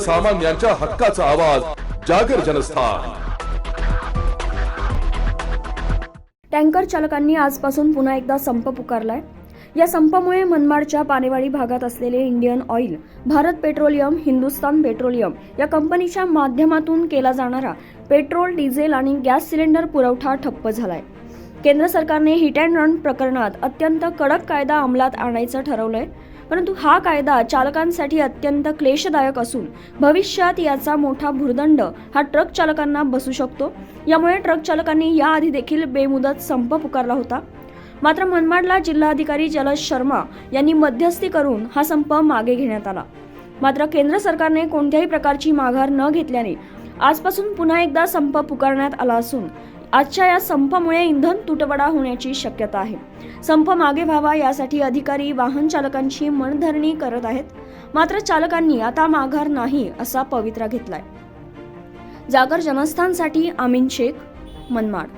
सर्वसामान्यांच्या हक्काचा आवाज जागर जनस्थान. टँकर चालकांनी आजपासून पुन्हा एकदा संप पुकारलाय. या संपामुळे मनमाडच्या पानेवाडी भागात असलेले Indian Oil Bharat Petroleum Hindustan Petroleum या कंपनीच्या माध्यमातून केला जाणारा पेट्रोल डिझेल आणि गॅस सिलेंडर पुरवठा ठप्प झालाय. केंद्र सरकारने हिट अँड रन प्रकरणात अत्यंत कडक कायदा अंमलात आणायचं ठरवलंय. परंतु हा कायदा चालकांसाठी अत्यंत क्लेशदायक असून भविष्यात याचा मोठा भुर्दंड हा ट्रक चालकांना बसू शकतो. यामुळे ट्रक चालकांनी याआधी देखील बेमुदत संप पुकारला होता. मात्र मनमाडला जिल्हाधिकारी जलज शर्मा यांनी मध्यस्थी करून हा संप मागे घेण्यात आला. मात्र केंद्र सरकारने कोणत्याही प्रकारची माघार न घेतल्याने आजपासून पुन्हा एकदा संप पुकारण्यात आला असून आजच्या या संपामुळे इंधन तुटवडा होण्याची शक्यता आहे. संप मागे व्हावा यासाठी अधिकारी वाहन चालकांची मनधरणी करत आहेत. मात्र चालकांनी आता माघार नाही असा पवित्रा घेतलाय. जागर जनस्थानसाठी आमीन शेख मनमाड.